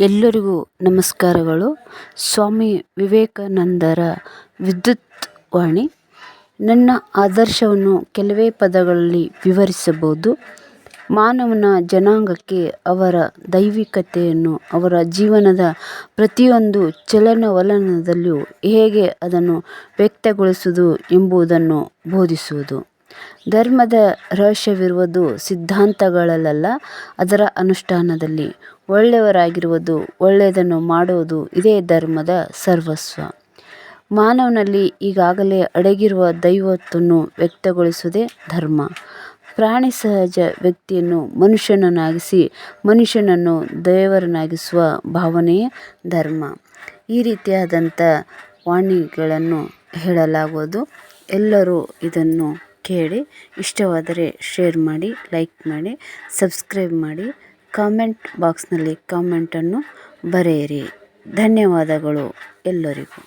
ಎಲ್ಲರಿಗೂ ನಮಸ್ಕಾರಗಳು. ಸ್ವಾಮಿ ವಿವೇಕಾನಂದರ ವಿದ್ಯುತ್ ವಾಣಿ. ನನ್ನ ಆದರ್ಶವನ್ನು ಕೆಲವೇ ಪದಗಳಲ್ಲಿ ವಿವರಿಸಬಹುದು. ಮಾನವನ ಜನಾಂಗಕ್ಕೆ ಅವರ ದೈವಿಕತೆಯನ್ನು, ಅವರ ಜೀವನದ ಪ್ರತಿಯೊಂದು ಚಲನವಲನದಲ್ಲೂ ಹೇಗೆ ಅದನ್ನು ವ್ಯಕ್ತಗೊಳಿಸುವುದು ಎಂಬುದನ್ನು ಬೋಧಿಸುವುದು. ಧರ್ಮದ ರಹಸ್ಯವಿರುವುದು ಸಿದ್ಧಾಂತಗಳಲ್ಲ ಅದರ ಅನುಷ್ಠಾನದಲ್ಲಿ. ಒಳ್ಳೆಯವರಾಗಿರುವುದು, ಒಳ್ಳೆಯದನ್ನು ಮಾಡುವುದು, ಇದೇ ಧರ್ಮದ ಸರ್ವಸ್ವ. ಮಾನವನಲ್ಲಿ ಈಗಾಗಲೇ ಅಡಗಿರುವ ದೈವತ್ವವನ್ನು ವ್ಯಕ್ತಗೊಳಿಸುವುದೇ ಧರ್ಮ. ಪ್ರಾಣಿ ಸಹಜ ವ್ಯಕ್ತಿಯನ್ನು ಮನುಷ್ಯನನ್ನಾಗಿಸಿ, ಮನುಷ್ಯನನ್ನು ದೇವರನ್ನಾಗಿಸುವ ಭಾವನೆಯೇ ಧರ್ಮ. ಈ ರೀತಿಯಾದಂಥ ವಾಣಿಗಳನ್ನು ಹೇಳಲಾಗುವುದು. ಎಲ್ಲರೂ ಇದನ್ನು ಕೇಳಿ ಇಷ್ಟವಾದರೆ ಶೇರ್ ಮಾಡಿ ಲೈಕ್ ಮಾಡಿ ಸಬ್ಸ್ಕ್ರೈಬ್ ಮಾಡಿ ಕಾಮೆಂಟ್ ಬಾಕ್ಸ್ನಲ್ಲಿ ಕಾಮೆಂಟನ್ನು ಬರೆಯಿರಿ. ಧನ್ಯವಾದಗಳು ಎಲ್ಲರಿಗೂ.